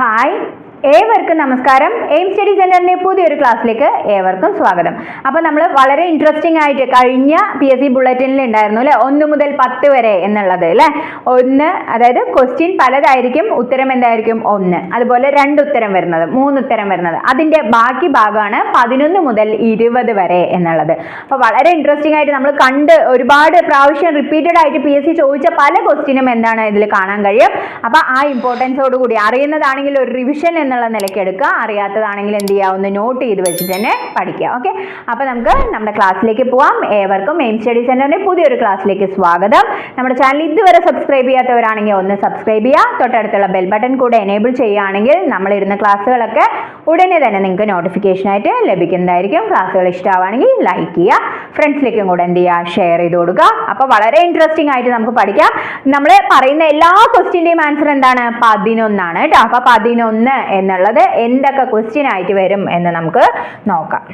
Hi, ഏവർക്കും നമസ്കാരം. Aim study സെന്ററിന്റെ പുതിയൊരു ക്ലാസ്സിലേക്ക് ഏവർക്കും സ്വാഗതം. അപ്പോൾ നമ്മൾ വളരെ ഇൻട്രസ്റ്റിംഗ് ആയിട്ട് കഴിഞ്ഞ പി എസ് സി ബുള്ളറ്റിനിൽ ഉണ്ടായിരുന്നു അല്ലേ? ഒന്ന് മുതൽ പത്ത് വരെ എന്നുള്ളത് അല്ലേ? ഒന്ന് അതായത് ക്വസ്റ്റ്യൻ പലതായിരിക്കും ഉത്തരം എന്തായിരിക്കും? ഒന്ന്. അതുപോലെ രണ്ട് ഉത്തരം വരുന്നത് മൂന്ന് ഉത്തരം വരുന്നത്. അതിന്റെ ബാക്കി ഭാഗമാണ് പതിനൊന്ന് മുതൽ ഇരുപത് വരെ എന്നുള്ളത്. അപ്പോൾ വളരെ ഇൻട്രസ്റ്റിംഗ് ആയിട്ട് നമ്മൾ കണ്ട് ഒരുപാട് പ്രാവശ്യം റിപ്പീറ്റഡ് ആയിട്ട് പി എസ് സി ചോദിച്ച പല ക്വസ്റ്റ്യനും എന്താണ് ഇതിൽ കാണാൻ കഴിയും. അപ്പോൾ ആ ഇമ്പോർട്ടൻസോടുകൂടി അറിയുന്നതാണെങ്കിൽ ഒരു റിവിഷൻ എന്നുള്ള നിലയ്ക്ക് എടുക്കുക. അറിയാത്തതാണെങ്കിൽ എന്ത് ചെയ്യുക? ഒന്ന് നോട്ട് ചെയ്ത് വെച്ചിട്ട് തന്നെ പഠിക്കുക. ഓക്കെ അപ്പോൾ നമുക്ക് നമ്മുടെ ക്ലാസ്സിലേക്ക് പോവാം. ഏവർക്കും എയിം സ്റ്റഡി സെന്ററിന്റെ പുതിയൊരു ക്ലാസ്സിലേക്ക് സ്വാഗതം. നമ്മുടെ ചാനൽ ഇതുവരെ സബ്സ്ക്രൈബ് ചെയ്യാത്തവരാണെങ്കിൽ ഒന്ന് സബ്സ്ക്രൈബ് ചെയ്യുക. തൊട്ടടുത്തുള്ള ബെൽ ബട്ടൺ കൂടെ എനേബിൾ ചെയ്യുകയാണെങ്കിൽ നമ്മളിരുന്ന ക്ലാസ്സുകളൊക്കെ ഉടനെ തന്നെ നിങ്ങൾക്ക് നോട്ടിഫിക്കേഷൻ ആയിട്ട് ലഭിക്കുന്നതായിരിക്കും. ക്ലാസ്സുകൾ ഇഷ്ടമാവുകയാണെങ്കിൽ ലൈക്ക് ചെയ്യുക. ഫ്രണ്ട്സിലേക്കും കൂടെ എന്ത് ചെയ്യുക? ഷെയർ ചെയ്ത് കൊടുക്കുക. അപ്പോൾ വളരെ ഇൻട്രസ്റ്റിംഗ് ആയിട്ട് നമുക്ക് പഠിക്കാം. നമ്മൾ പറയുന്ന എല്ലാ ക്വസ്റ്റ്യന്റെയും ആൻസർ എന്താണ്? പതിനൊന്നാണ് കേട്ടോ. അപ്പോൾ പതിനൊന്ന് എന്നുള്ളത് എന്തൊക്കെ ക്വസ്റ്റ്യൻ ആയിട്ട് വരും എന്ന് നമുക്ക് നോക്കാം.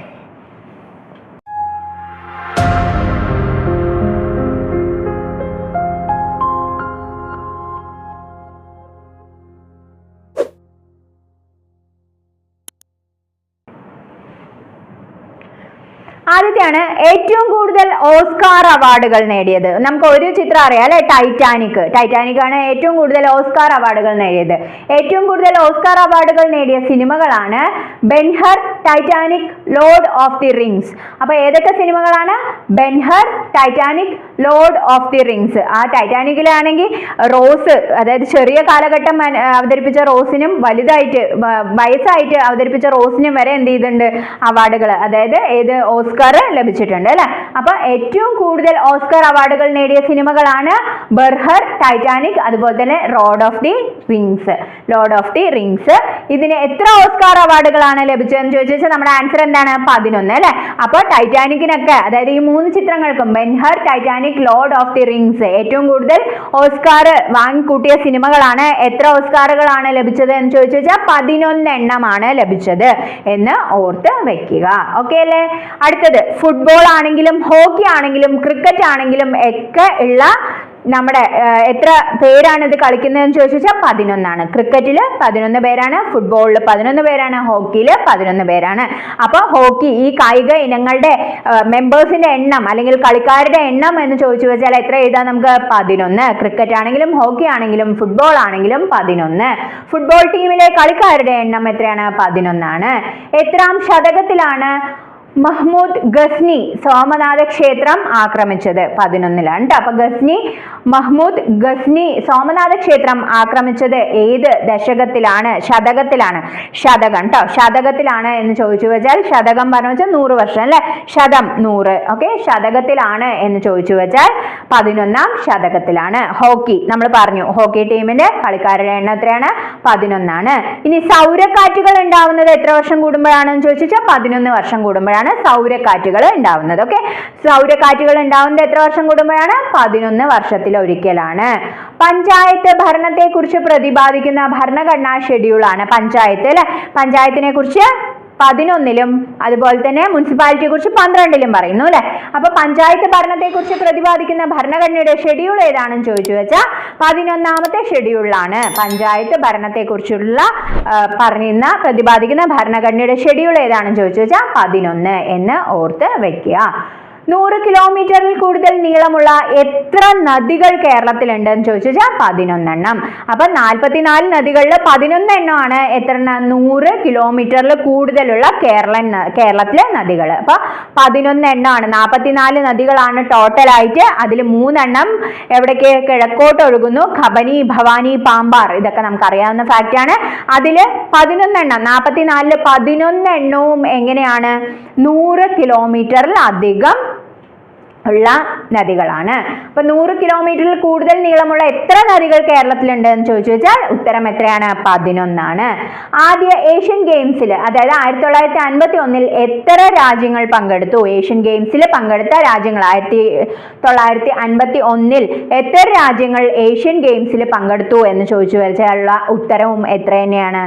ആദ്യത്തെയാണ് ഏറ്റവും കൂടുതൽ ഓസ്കാർ അവാർഡുകൾ നേടിയത്. നമുക്ക് ഒരു ചിത്രം അറിയാം അല്ലെ? ടൈറ്റാനിക് ടൈറ്റാനിക് ആണ് ഏറ്റവും കൂടുതൽ ഓസ്കാർ അവാർഡുകൾ നേടിയത്. ഏറ്റവും കൂടുതൽ ഓസ്കാർ അവാർഡുകൾ നേടിയ സിനിമകളാണ് Ben Hur Titanic Lord of the Rings അപ്പൊ ഏതൊക്കെ സിനിമകളാണ്? Ben Hur Titanic Lord of the Rings ആ ടൈറ്റാനിക്കിലാണെങ്കിൽ റോസ് അതായത് ചെറിയ കാലഘട്ടം അവതരിപ്പിച്ച റോസിനും വലുതായിട്ട് വയസ്സായിട്ട് അവതരിപ്പിച്ച റോസിനും വരെ എന്ത് ചെയ്തിട്ടുണ്ട്? അവാർഡുകൾ. അതായത് ഏത് ഓസ്കാർ ലഭിച്ചിട്ടുണ്ട് അല്ലെ? അപ്പൊ ഏറ്റവും കൂടുതൽ ഓസ്കാർ അവാർഡുകൾ നേടിയ സിനിമകളാണ് ബർഹർ ടൈറ്റാനിക് അതുപോലെ തന്നെ road of the rings Lord of the Rings ഇതിന് എത്ര ഓസ്കാർ അവാർഡുകളാണ് ലഭിച്ചതെന്ന് ചോദിച്ചാൽ നമ്മുടെ ആൻസർ എന്താണ്? പതിനൊന്ന് അല്ലെ? അപ്പോൾ ടൈറ്റാനിക്കിനൊക്കെ അതായത് ഈ മൂന്ന് ചിത്രങ്ങൾക്കും Ben Hur Titanic Lord of the Rings ഏറ്റവും കൂടുതൽ ഓസ്കാർ വാങ്ങിക്കൂട്ടിയ സിനിമകളാണ് എത്ര ഓസ്കാറുകളാണ് ലഭിച്ചത് എന്ന് ചോദിച്ചു വെച്ചാൽ പതിനൊന്ന് എണ്ണമാണ് ലഭിച്ചത് എന്ന് ഓർത്ത് വെക്കുക. ഓക്കെ അല്ലേ? അടുത്തത് ഫുട്ബോൾ ആണെങ്കിലും ഹോക്കി ആണെങ്കിലും ക്രിക്കറ്റ് ആണെങ്കിലും ഒക്കെ ഉള്ള നമ്മുടെ എത്ര പേരാണ് ഇത് കളിക്കുന്നതെന്ന് ചോദിച്ചാൽ പതിനൊന്നാണ്. ക്രിക്കറ്റിൽ പതിനൊന്ന് പേരാണ് ഫുട്ബോളിൽ പതിനൊന്ന് പേരാണ് ഹോക്കിയിൽ പതിനൊന്ന് പേരാണ്. അപ്പോൾ ഹോക്കി ഈ കായിക ഇനങ്ങളുടെ മെമ്പേഴ്സിന്റെ എണ്ണം അല്ലെങ്കിൽ കളിക്കാരുടെ എണ്ണം എന്ന് ചോദിച്ചു വെച്ചാൽ എത്ര എഴുതാം നമുക്ക്? പതിനൊന്ന്. ക്രിക്കറ്റ് ആണെങ്കിലും ഹോക്കി ആണെങ്കിലും ഫുട്ബോൾ ആണെങ്കിലും പതിനൊന്ന്. ഫുട്ബോൾ ടീമിലെ കളിക്കാരുടെ എണ്ണം എത്രയാണ്? പതിനൊന്നാണ്. എത്രാം ശതകത്തിലാണ് മഹ്മൂദ് ഗസ്നി സോമനാഥ ക്ഷേത്രം ആക്രമിച്ചത്. പതിനൊന്നിലാണ്. അപ്പൊ ഗസ്നി മഹ്മൂദ് ഗസ്നി സോമനാഥ ക്ഷേത്രം ആക്രമിച്ചത് ഏത് ദശകത്തിലാണ്? ശതകത്തിലാണ്. ശതകം കേട്ടോ ശതകത്തിലാണ് എന്ന് ചോദിച്ചു വെച്ചാൽ ശതകം പറഞ്ഞു വെച്ചാൽ നൂറ് വർഷം അല്ലെ? ശതം നൂറ്. ഓക്കെ? ശതകത്തിലാണ് എന്ന് ചോദിച്ചു വെച്ചാൽ പതിനൊന്നാം ശതകത്തിലാണ്. ഹോക്കി. നമ്മൾ പറഞ്ഞു. ഹോക്കി ടീമിന്റെ കളിക്കാരുടെ എണ്ണം എത്രയാണ്? പതിനൊന്നാണ്. ഇനി സൗരക്കാറ്റുകൾ ഉണ്ടാവുന്നത് എത്ര വർഷം കൂടുമ്പോഴാണെന്ന് ചോദിച്ചാൽ പതിനൊന്ന് വർഷം കൂടുമ്പോഴാണ്. സൗരക്കാറ്റുകൾ ഉണ്ടാവുന്നത് ഓക്കെ സൗരക്കാറ്റുകൾ ഉണ്ടാവുന്നത് എത്ര വർഷം കൂടുമ്പോഴാണ്? പതിനൊന്ന് വർഷത്തിൽ ഒരിക്കലാണ് പഞ്ചായത്ത് ഭരണത്തെക്കുറിച്ച് പ്രതിപാദിക്കുന്ന ഭരണഘടനാ ഷെഡ്യൂളാണ് പഞ്ചായത്ത് അല്ലെ? പഞ്ചായത്തിനെ കുറിച്ച് പതിനൊന്നിലും അതുപോലെ തന്നെ മുനിസിപ്പാലിറ്റിയെ കുറിച്ച് പന്ത്രണ്ടിലും പറയുന്നു അല്ലെ? അപ്പൊ പഞ്ചായത്ത് ഭരണത്തെ കുറിച്ച് പ്രതിപാദിക്കുന്ന ഭരണഘടനയുടെ ഷെഡ്യൂൾ ഏതാണെന്ന് ചോദിച്ചു വെച്ചാൽ പതിനൊന്നാമത്തെ ഷെഡ്യൂളിലാണ് പഞ്ചായത്ത് ഭരണത്തെ കുറിച്ചുള്ള പറയുന്ന പ്രതിപാദിക്കുന്ന ഭരണഘടനയുടെ ഷെഡ്യൂൾ ഏതാണെന്ന് ചോദിച്ചു വെച്ചാൽ പതിനൊന്ന് എന്ന് ഓർത്ത് വെക്കുക. നൂറ് കിലോമീറ്ററിൽ കൂടുതൽ നീളമുള്ള എത്ര നദികൾ കേരളത്തിലുണ്ട് എന്ന് ചോദിച്ചു വെച്ചാൽ പതിനൊന്നെണ്ണം. അപ്പൊ നാൽപ്പത്തിനാല് നദികളിൽ പതിനൊന്ന് എണ്ണമാണ് എത്ര? നൂറ് കിലോമീറ്ററിൽ കൂടുതലുള്ള കേരള കേരളത്തിലെ നദികൾ. അപ്പൊ പതിനൊന്ന് എണ്ണമാണ് നാൽപ്പത്തിനാല് നദികളാണ് ടോട്ടൽ ആയിട്ട്. അതിൽ മൂന്നെണ്ണം എവിടേക്ക്? കിഴക്കോട്ട് ഒഴുകുന്നു. ഖബനി ഭവാനി പാമ്പാർ ഇതൊക്കെ നമുക്ക് അറിയാവുന്ന ഫാക്റ്റ് ആണ്. അതിൽ പതിനൊന്നെണ്ണം. നാൽപ്പത്തിനാലിൽ പതിനൊന്നെണ്ണവും എങ്ങനെയാണ്? നൂറ് കിലോമീറ്ററിൽ അധികം ഉള്ള നദികളാണ്. അപ്പൊ നൂറ് കിലോമീറ്ററിൽ കൂടുതൽ നീളമുള്ള എത്ര നദികൾ കേരളത്തിലുണ്ട് എന്ന് ചോദിച്ചു വെച്ചാൽ ഉത്തരം എത്രയാണ്? പതിനൊന്നാണ്. ആദ്യ ഏഷ്യൻ ഗെയിംസിൽ അതായത് ആയിരത്തി തൊള്ളായിരത്തി അൻപത്തി ഒന്നിൽ എത്ര രാജ്യങ്ങൾ പങ്കെടുത്തു? ഏഷ്യൻ ഗെയിംസിൽ പങ്കെടുത്ത രാജ്യങ്ങൾ ആയിരത്തി തൊള്ളായിരത്തി അൻപത്തി ഒന്നിൽ എത്ര രാജ്യങ്ങൾ ഏഷ്യൻ ഗെയിംസിൽ പങ്കെടുത്തു എന്ന് ചോദിച്ചു വെച്ചാലുള്ള ഉത്തരവും എത്ര തന്നെയാണ്?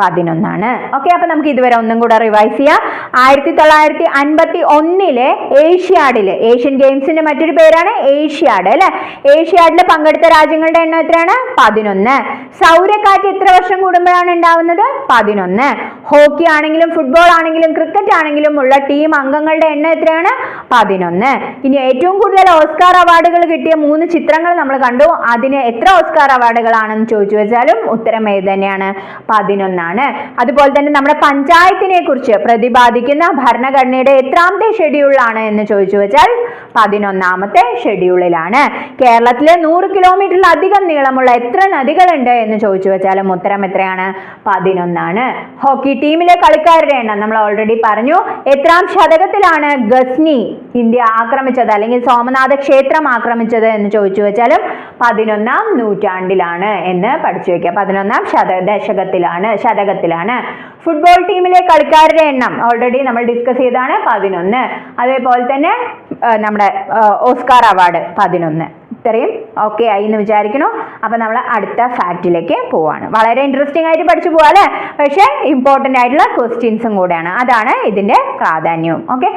പതിനൊന്നാണ്. ഓക്കെ അപ്പൊ നമുക്ക് ഇതുവരെ ഒന്നും കൂടെ റിവൈസ് ചെയ്യാം. ആയിരത്തി തൊള്ളായിരത്തി അൻപത്തി ഒന്നിലെ ഏഷ്യാഡിൽ ഏഷ്യൻ ഗെയിംസിന്റെ മറ്റൊരു പേരാണ് ഏഷ്യാഡ് അല്ലെ? ഏഷ്യാഡിൽ പങ്കെടുത്ത രാജ്യങ്ങളുടെ എണ്ണം എത്രയാണ്? പതിനൊന്ന്. സൗരക്കാറ്റ് എത്ര വർഷം കൂടുമ്പോഴാണ് ഉണ്ടാവുന്നത്? പതിനൊന്ന്. ഹോക്കി ആണെങ്കിലും ഫുട്ബോൾ ആണെങ്കിലും ക്രിക്കറ്റ് ആണെങ്കിലും ഉള്ള ടീം അംഗങ്ങളുടെ എണ്ണം എത്രയാണ്? പതിനൊന്ന്. ഇനി ഏറ്റവും കൂടുതൽ ഓസ്കാർ അവാർഡുകൾ കിട്ടിയ മൂന്ന് ചിത്രങ്ങൾ നമ്മൾ കണ്ടു. അതിന് എത്ര ഓസ്കാർ അവാർഡുകളാണെന്ന് ചോദിച്ചു വെച്ചാലും ഉത്തരം ഏത് തന്നെയാണ്? പതിനൊന്നാണ്. അതുപോലെ തന്നെ നമ്മുടെ പഞ്ചായത്തിനെ കുറിച്ച് പ്രതിപാദിക്കുന്ന ഭരണഘടനയുടെ എത്രാമത്തെ ഷെഡ്യൂളാണ് എന്ന് ചോദിച്ചു വെച്ചാൽ പതിനൊന്നാമത്തെ ഷെഡ്യൂളിലാണ്. കേരളത്തിലെ നൂറ് കിലോമീറ്ററിലധികം നീളമുള്ള എത്ര നദികളുണ്ട് എന്ന് ചോദിച്ചു വെച്ചാലും ഉത്തരം എത്രയാണ്? പതിനൊന്നാണ്. ഹോക്കി ടീമിലെ കളിക്കാരുടെ എണ്ണം നമ്മൾ ഓൾറെഡി പറഞ്ഞു. എത്രാം ശതകത്തിലാണ് ഗസ്നി ഇന്ത്യ ആക്രമിച്ചത് അല്ലെങ്കിൽ സോമനാഥ ക്ഷേത്രം ആക്രമിച്ചത് എന്ന് ചോദിച്ചു വെച്ചാലും പതിനൊന്നാം നൂറ്റാണ്ടിലാണ് എന്ന് പഠിച്ചു വെക്കുക. പതിനൊന്നാം ശത ദശകത്തിലാണ് ശതകത്തിലാണ്. ഫുട്ബോൾ ടീമിലെ കളിക്കാരുടെ എണ്ണം ഓൾറെഡി നമ്മൾ ഡിസ്കസ് ചെയ്താണ് പതിനൊന്ന്. അതേപോലെ തന്നെ നമ്മുടെ ഓസ്കാർ അവാർഡ് പതിനൊന്ന്. ഇത്രയും ഓക്കെ ആയി എന്ന് വിചാരിക്കണോ അപ്പൊ നമ്മൾ അടുത്ത ഫാക്റ്റിലേക്ക് പോവാണ്. വളരെ ഇൻട്രസ്റ്റിംഗ് ആയിട്ട് പഠിച്ചു പോവാ പക്ഷേ ഇമ്പോർട്ടന്റ് ആയിട്ടുള്ള ക്വസ്റ്റ്യൻസും കൂടെയാണ്. അതാണ് ഇതിന്റെ പ്രാധാന്യവും. ഓക്കെ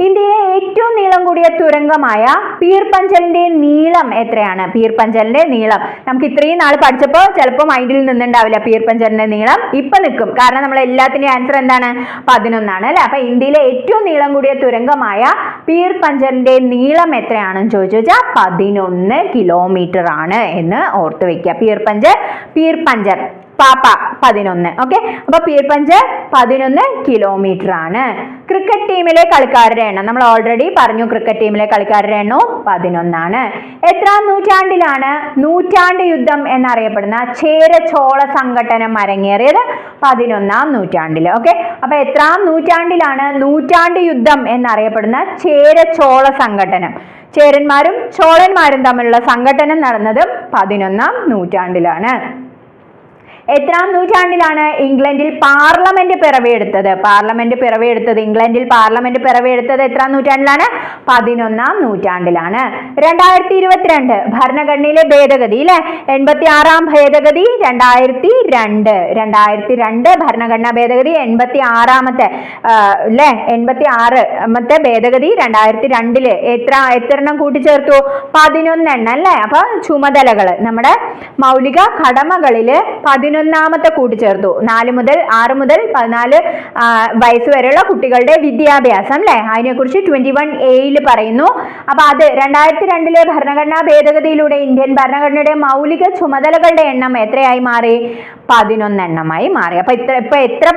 ഇന്ത്യയിലെ ഏറ്റവും നീളം കൂടിയ തുരങ്കമായ പീർപഞ്ചലിന്റെ നീളം എത്രയാണ്? പീർപഞ്ചലിന്റെ നീളം. നമുക്ക് ഇത്രയും നാൾ പഠിച്ചപ്പോൾ ചിലപ്പോൾ മൈൻഡിൽ നിന്നുണ്ടാവില്ല പീർപഞ്ചലിന്റെ നീളം. ഇപ്പൊ നിൽക്കും കാരണം നമ്മൾ എല്ലാത്തിന്റെയും ആൻസർ എന്താണ്? പതിനൊന്നാണ് അല്ലെ? അപ്പൊ ഇന്ത്യയിലെ ഏറ്റവും നീളം കൂടിയ തുരങ്കമായ പീർപഞ്ചലിന്റെ നീളം എത്രയാണെന്ന് ചോദിച്ചു വെച്ചാൽ പതിനൊന്ന് കിലോമീറ്റർ ആണ് എന്ന് ഓർത്ത് വെക്കുക. പീർപഞ്ചൽ പീർപഞ്ചർ പാപ്പ പതിനൊന്ന് ഓക്കെ അപ്പൊ പീർപഞ്ച് പതിനൊന്ന് കിലോമീറ്റർ ആണ്. ക്രിക്കറ്റ് ടീമിലെ കളിക്കാരുടെ എണ്ണം നമ്മൾ ഓൾറെഡി പറഞ്ഞു ക്രിക്കറ്റ് ടീമിലെ കളിക്കാരുടെ എണ്ണവും പതിനൊന്നാണ്. എത്രാം നൂറ്റാണ്ടിലാണ് നൂറ്റാണ്ട് യുദ്ധം എന്നറിയപ്പെടുന്ന ചേര ചോള സംഘടനം അരങ്ങേറിയത് പതിനൊന്നാം നൂറ്റാണ്ടിൽ ഓക്കെ അപ്പൊ എത്രാം നൂറ്റാണ്ടിലാണ് നൂറ്റാണ്ട് യുദ്ധം എന്നറിയപ്പെടുന്ന ചേര ചോള സംഘടനം ചേരന്മാരും ചോളന്മാരും തമ്മിലുള്ള സംഘടനം നടന്നത് പതിനൊന്നാം നൂറ്റാണ്ടിലാണ്. എത്രാം നൂറ്റാണ്ടിലാണ് ഇംഗ്ലണ്ടിൽ പാർലമെന്റ് പിറവിയെടുത്തത്? പാർലമെന്റ് പിറവിയെടുത്തത് ഇംഗ്ലണ്ടിൽ പാർലമെന്റ് പിറവിയെടുത്തത് എത്രാം നൂറ്റാണ്ടിലാണ്? പതിനൊന്നാം നൂറ്റാണ്ടിലാണ്. രണ്ടായിരത്തി ഇരുപത്തിരണ്ട് ഭരണഘടനയിലെ ഭേദഗതി അല്ലെ എൺപത്തി ആറാം ഭേദഗതി രണ്ടായിരത്തി രണ്ട് രണ്ടായിരത്തി രണ്ട് ഭരണഘടനാ ഭേദഗതി എൺപത്തി ആറാമത്തെ അല്ലെ എൺപത്തി ആറാമത്തെ ഭേദഗതി രണ്ടായിരത്തി രണ്ടിൽ എത്ര എത്ര എണ്ണം കൂട്ടിച്ചേർത്തു? പതിനൊന്നെണ്ണം അല്ലെ അപ്പൊ ചുമതലകൾ നമ്മുടെ മൗലിക കടമകളിൽ പതിനൊന്നാമത്തെ കൂട്ടിച്ചേർത്തു നാല് മുതൽ ആറ് മുതൽ പതിനാല് വയസ്സ് വരെയുള്ള കുട്ടികളുടെ വിദ്യാഭ്യാസം അല്ലേ? അതിനെക്കുറിച്ച് ട്വന്റി വൺ എയിൽ പറയുന്നു. അപ്പൊ അത് രണ്ടായിരത്തി രണ്ടിലെ ഭരണഘടനാ ഭേദഗതിയിലൂടെ ഇന്ത്യൻ ഭരണഘടനയുടെ മൗലിക ചുമതലകളുടെ എണ്ണം എത്രയായി മാറി? പതിനൊന്നെണ്ണമായി മാറി. അപ്പൊ ഇത്ര ഇപ്പൊ എത്ര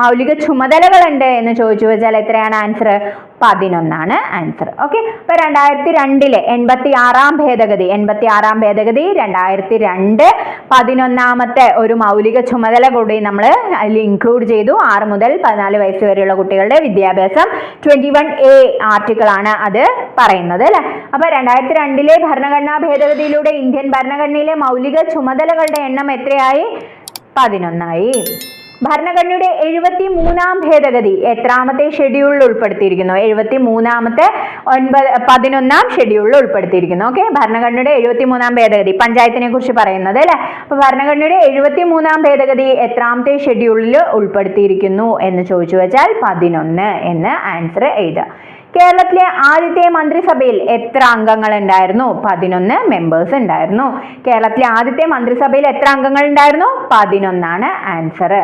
മൗലിക ചുമതലകളുണ്ട് എന്ന് ചോദിച്ചു വെച്ചാൽ എത്രയാണ് ആൻസർ പതിനൊന്നാണ് ആൻസർ ഓക്കെ അപ്പൊ രണ്ടായിരത്തി രണ്ടിലെ എൺപത്തി ആറാം ഭേദഗതി എൺപത്തി ആറാം ഭേദഗതി രണ്ടായിരത്തി രണ്ട് പതിനൊന്നാമത്തെ ഒരു മൗലിക ചുമതല കൂടി നമ്മൾ അതിൽ ഇൻക്ലൂഡ് ചെയ്തു. ആറ് മുതൽ പതിനാല് വയസ്സ് വരെയുള്ള കുട്ടികളുടെ വിദ്യാഭ്യാസം ട്വന്റി വൺ എ ആർട്ടിക്കിൾ ആണ് അത് പറയുന്നത് അല്ലേ? അപ്പോൾ രണ്ടായിരത്തി രണ്ടിലെ ഭരണഘടനാ ഭേദഗതിയിലൂടെ ഇന്ത്യൻ ഭരണഘടനയിലെ മൗലിക ചുമതലകളുടെ എണ്ണം എത്രയായി? പതിനൊന്നായി. ഭരണഘടനയുടെ എഴുപത്തി മൂന്നാം ഭേദഗതി എത്രാമത്തെ ഷെഡ്യൂളിൽ ഉൾപ്പെടുത്തിയിരിക്കുന്നു? എഴുപത്തി മൂന്നാമത്തെ ഒൻപത് പതിനൊന്നാം ഷെഡ്യൂളിൽ ഉൾപ്പെടുത്തിയിരിക്കുന്നു. ഓക്കെ ഭരണഘടനയുടെ എഴുപത്തി മൂന്നാം ഭേദഗതി പഞ്ചായത്തിനെ കുറിച്ച് പറയുന്നത് അല്ലെ? അപ്പൊ ഭരണഘടനയുടെ എഴുപത്തി മൂന്നാം ഭേദഗതി എത്രാമത്തെ ഷെഡ്യൂളിൽ ഉൾപ്പെടുത്തിയിരിക്കുന്നു എന്ന് ചോദിച്ചു വെച്ചാൽ പതിനൊന്ന് എന്ന് ആൻസർ എഴുതുക. കേരളത്തിലെ ആദ്യത്തെ മന്ത്രിസഭയിൽ എത്ര അംഗങ്ങൾ ഉണ്ടായിരുന്നു? പതിനൊന്ന് മെമ്പേഴ്സ് ഉണ്ടായിരുന്നു. കേരളത്തിലെ ആദ്യത്തെ മന്ത്രിസഭയിൽ എത്ര അംഗങ്ങൾ ഉണ്ടായിരുന്നു? പതിനൊന്നാണ് ആൻസർ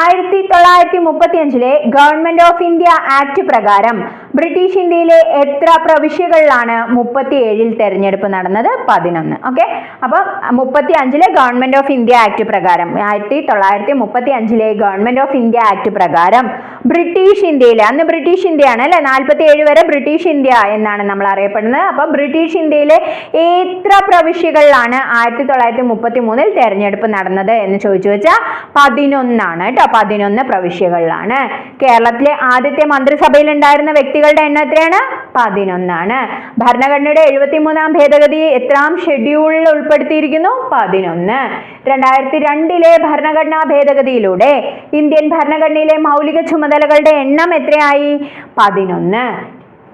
ആയിരത്തി തൊള്ളായിരത്തി മുപ്പത്തി അഞ്ചിലെ ഗവൺമെന്റ് ഓഫ് ഇന്ത്യ ആക്ട് പ്രകാരം ബ്രിട്ടീഷ് ഇന്ത്യയിലെ എത്ര പ്രവിശ്യകളിലാണ് മുപ്പത്തി ഏഴിൽ തെരഞ്ഞെടുപ്പ് നടന്നത്? പതിനൊന്ന്. ഓക്കെ? അപ്പൊ മുപ്പത്തി അഞ്ചിലെ ഗവൺമെന്റ് ഓഫ് ഇന്ത്യ ആക്ട് പ്രകാരം ആയിരത്തി തൊള്ളായിരത്തി മുപ്പത്തി അഞ്ചിലെ ഗവൺമെന്റ് ഓഫ് ഇന്ത്യ ആക്ട് പ്രകാരം ബ്രിട്ടീഷ് ഇന്ത്യയിൽ അന്ന് ബ്രിട്ടീഷ് ഇന്ത്യയാണ് അല്ലെ? നാൽപ്പത്തി ഏഴ് വരെ ബ്രിട്ടീഷ് ഇന്ത്യ എന്നാണ് നമ്മൾ അറിയപ്പെടുന്നത്. അപ്പൊ ബ്രിട്ടീഷ് ഇന്ത്യയിലെ എത്ര പ്രവിശ്യകളിലാണ് ആയിരത്തി തൊള്ളായിരത്തി മുപ്പത്തി മൂന്നിൽ തെരഞ്ഞെടുപ്പ് നടന്നത് എന്ന് ചോദിച്ചു വെച്ചാൽ പതിനൊന്നാണ് കേട്ടോ. പതിനൊന്ന് പ്രവിശ്യകളിലാണ്. കേരളത്തിലെ ആദ്യത്തെ മന്ത്രിസഭയിൽ ഉണ്ടായിരുന്ന വ്യക്തികളുടെ എണ്ണം എത്രയാണ്? പതിനൊന്നാണ്. ഭരണഘടനയുടെ എഴുപത്തിമൂന്നാം ഭേദഗതി എത്രാം ഷെഡ്യൂളിൽ ഉൾപ്പെടുത്തിയിരിക്കുന്നു? പതിനൊന്ന്. രണ്ടായിരത്തി രണ്ടിലെ ഭരണഘടനാ ഭേദഗതിയിലൂടെ ഇന്ത്യൻ ഭരണഘടനയിലെ മൗലിക ചുമതലകളുടെ എണ്ണം എത്രയായി? പതിനൊന്ന്.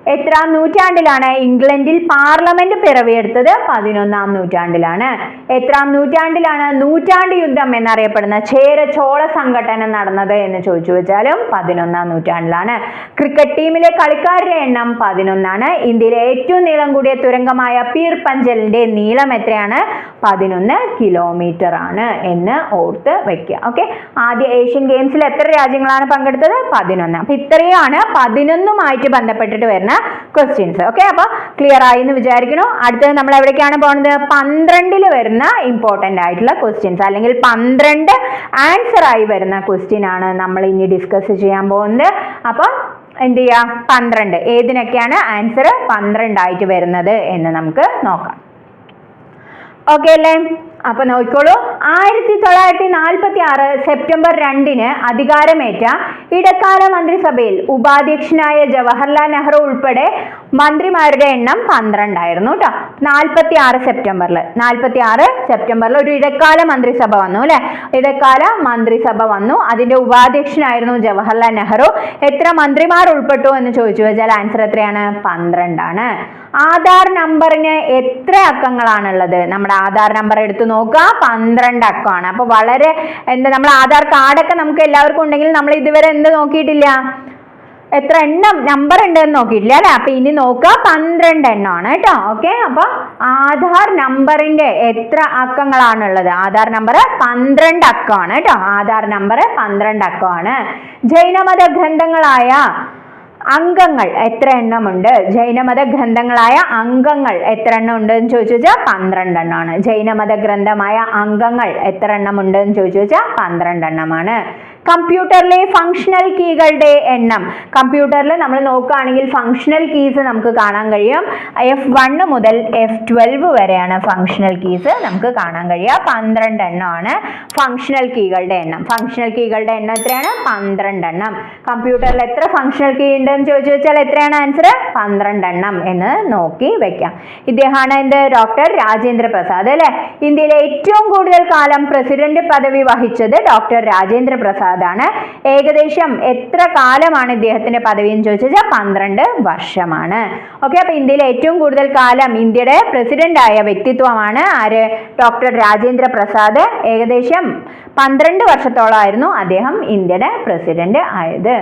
എത്രാം നൂറ്റാണ്ടിലാണ് ഇംഗ്ലണ്ടിൽ പാർലമെന്റ് പിറവിയെടുത്തത്? പതിനൊന്നാം നൂറ്റാണ്ടിലാണ്. എത്രാം നൂറ്റാണ്ടിലാണ് നൂറ്റാണ്ട് യുദ്ധം എന്നറിയപ്പെടുന്ന ചേര ചോള സംഘടന നടന്നത് എന്ന് ചോദിച്ചു വെച്ചാലും പതിനൊന്നാം നൂറ്റാണ്ടിലാണ്. ക്രിക്കറ്റ് ടീമിലെ കളിക്കാരുടെ എണ്ണം പതിനൊന്നാണ്. ഇന്ത്യയിലെ ഏറ്റവും നീളം കൂടിയ തുരങ്കമായ പീർ പഞ്ചലിന്റെ നീളം എത്രയാണ്? പതിനൊന്ന് കിലോമീറ്റർ ആണ് എന്ന് ഓർത്ത് വെക്കുക. ഓക്കെ? ആദ്യ ഏഷ്യൻ ഗെയിംസിൽ എത്ര രാജ്യങ്ങളാണ് പങ്കെടുത്തത്? പതിനൊന്ന്. അപ്പൊ ഇത്രയാണ് പതിനൊന്നുമായിട്ട് ബന്ധപ്പെട്ടിട്ട് വരുന്ന ക്വസ്റ്റ്യൻസ് ഓക്കെ അപ്പൊ ക്ലിയർ ആയി എന്ന് വിചാരിക്കണു അടുത്തത് നമ്മൾ എവിടേക്കാണ് പോകുന്നത് പന്ത്രണ്ടിൽ വരുന്ന ഇമ്പോർട്ടന്റ് ആയിട്ടുള്ള ക്വസ്റ്റ്യൻസ് അല്ലെങ്കിൽ പന്ത്രണ്ട് ആൻസർ ആയി വരുന്ന ക്വസ്റ്റ്യൻ ആണ് നമ്മൾ ഇനി ഡിസ്കസ് ചെയ്യാൻ പോകുന്നത്. അപ്പൊ എന്ത് ചെയ്യാം? പന്ത്രണ്ട്. ഏതിനൊക്കെയാണ് ആൻസർ പന്ത്രണ്ടായിട്ട് വരുന്നത് എന്ന് നമുക്ക് നോക്കാം. ഓക്കെ അല്ലേ? അപ്പൊ നോക്കിക്കോളൂ. ആയിരത്തി തൊള്ളായിരത്തി നാൽപ്പത്തി ആറ് സെപ്റ്റംബർ രണ്ടിന് അധികാരമേറ്റ ഇടക്കാല മന്ത്രിസഭയിൽ ഉപാധ്യക്ഷനായ ജവഹർലാൽ നെഹ്റു ഉൾപ്പെടെ മന്ത്രിമാരുടെ എണ്ണം പന്ത്രണ്ടായിരുന്നു കേട്ടോ നാൽപ്പത്തി ആറ് സെപ്റ്റംബറിൽ നാൽപ്പത്തി ആറ് സെപ്റ്റംബറിൽ ഒരു ഇടക്കാല മന്ത്രിസഭ വന്നു അല്ലെ ഇടക്കാല മന്ത്രിസഭ വന്നു. അതിന്റെ ഉപാധ്യക്ഷനായിരുന്നു ജവഹർലാൽ നെഹ്റു. എത്ര മന്ത്രിമാർ ഉൾപ്പെട്ടു എന്ന് ചോദിച്ചു വെച്ചാൽ ആൻസർ എത്രയാണ്? പന്ത്രണ്ടാണ്. ആധാർ നമ്പറിന് എത്ര അക്കങ്ങളാണുള്ളത്? നമ്മുടെ ആധാർ നമ്പർ എടുത്തു നോക്കുക. പന്ത്രണ്ട് അക്കമാണ്. അപ്പോൾ വളരെ എന്താ നമ്മൾ ആധാർ കാർഡൊക്കെ നമുക്ക് എല്ലാവർക്കും ഉണ്ടെങ്കിൽ നമ്മൾ ഇതുവരെ എന്ത് നോക്കിയിട്ടില്ല? എത്ര എണ്ണം നമ്പർ ഉണ്ടെന്ന് നോക്കിയിട്ടില്ല അല്ലേ? അപ്പൊ ഇനി നോക്കുക. പന്ത്രണ്ട് എണ്ണമാണ് കേട്ടോ. ഓക്കെ? അപ്പൊ ആധാർ നമ്പറിന്റെ എത്ര അക്കങ്ങളാണുള്ളത്? ആധാർ നമ്പർ പന്ത്രണ്ട് അക്കമാണ് കേട്ടോ. ആധാർ നമ്പർ പന്ത്രണ്ട് അക്കമാണ്. ജൈനമത ഗ്രന്ഥങ്ങളായ അംഗങ്ങൾ എത്ര എണ്ണമുണ്ട് ജൈനമത ഗ്രന്ഥങ്ങളായ അംഗങ്ങൾ എത്ര എണ്ണം ഉണ്ട് എന്ന് ചോദിച്ചു വെച്ചാൽ പന്ത്രണ്ട് എണ്ണമാണ് ജൈനമത ഗ്രന്ഥമായ അംഗങ്ങൾ എത്ര എണ്ണം ഉണ്ട് എന്ന് ചോദിച്ചു വെച്ചാൽ പന്ത്രണ്ട് എണ്ണമാണ് കമ്പ്യൂട്ടറിലെ ഫങ്ഷണൽ കീകളുടെ എണ്ണം. കമ്പ്യൂട്ടറിൽ നമ്മൾ നോക്കുകയാണെങ്കിൽ ഫങ്ഷണൽ കീസ് നമുക്ക് കാണാൻ കഴിയും. എഫ് വണ്ണ് മുതൽ എഫ് ട്വൽവ് വരെയാണ് ഫങ്ഷണൽ കീസ് നമുക്ക് കാണാൻ കഴിയുക. പന്ത്രണ്ട് എണ്ണമാണ് ഫങ്ഷണൽ കീകളുടെ എണ്ണം. ഫങ്ഷണൽ കീകളുടെ എണ്ണം എത്രയാണ്? പന്ത്രണ്ട് എണ്ണം. കമ്പ്യൂട്ടറിൽ എത്ര ഫങ്ഷണൽ കീ ഉണ്ടെന്ന് ചോദിച്ചു വെച്ചാൽ എത്രയാണ് ആൻസർ പന്ത്രണ്ട് എണ്ണം എന്ന് നോക്കി വെക്കാം. ഇദ്ദേഹമാണ് എന്ത് ഡോക്ടർ രാജേന്ദ്ര പ്രസാദ് അല്ലെ? ഇന്ത്യയിലെ ഏറ്റവും കൂടുതൽ കാലം പ്രസിഡന്റ് പദവി വഹിച്ചത് ഡോക്ടർ രാജേന്ദ്ര പ്രസാദ് ആണ് ഏകദേശം എത്ര കാലമാണ് ഇദ്ദേഹത്തിന്റെ പദവി എന്ന് ചോദിച്ചാൽ പന്ത്രണ്ട് വർഷമാണ്. ഓക്കെ അപ്പൊ ഇന്ത്യയിലെ ഏറ്റവും കൂടുതൽ കാലം ഇന്ത്യയുടെ പ്രസിഡന്റ് ആയ വ്യക്തിത്വമാണ് ആര്? ഡോക്ടർ രാജേന്ദ്ര പ്രസാദ്. ഏകദേശം പന്ത്രണ്ട് വർഷത്തോളമായിരുന്നു അദ്ദേഹം ഇന്ത്യയുടെ പ്രസിഡന്റ് ആയത്.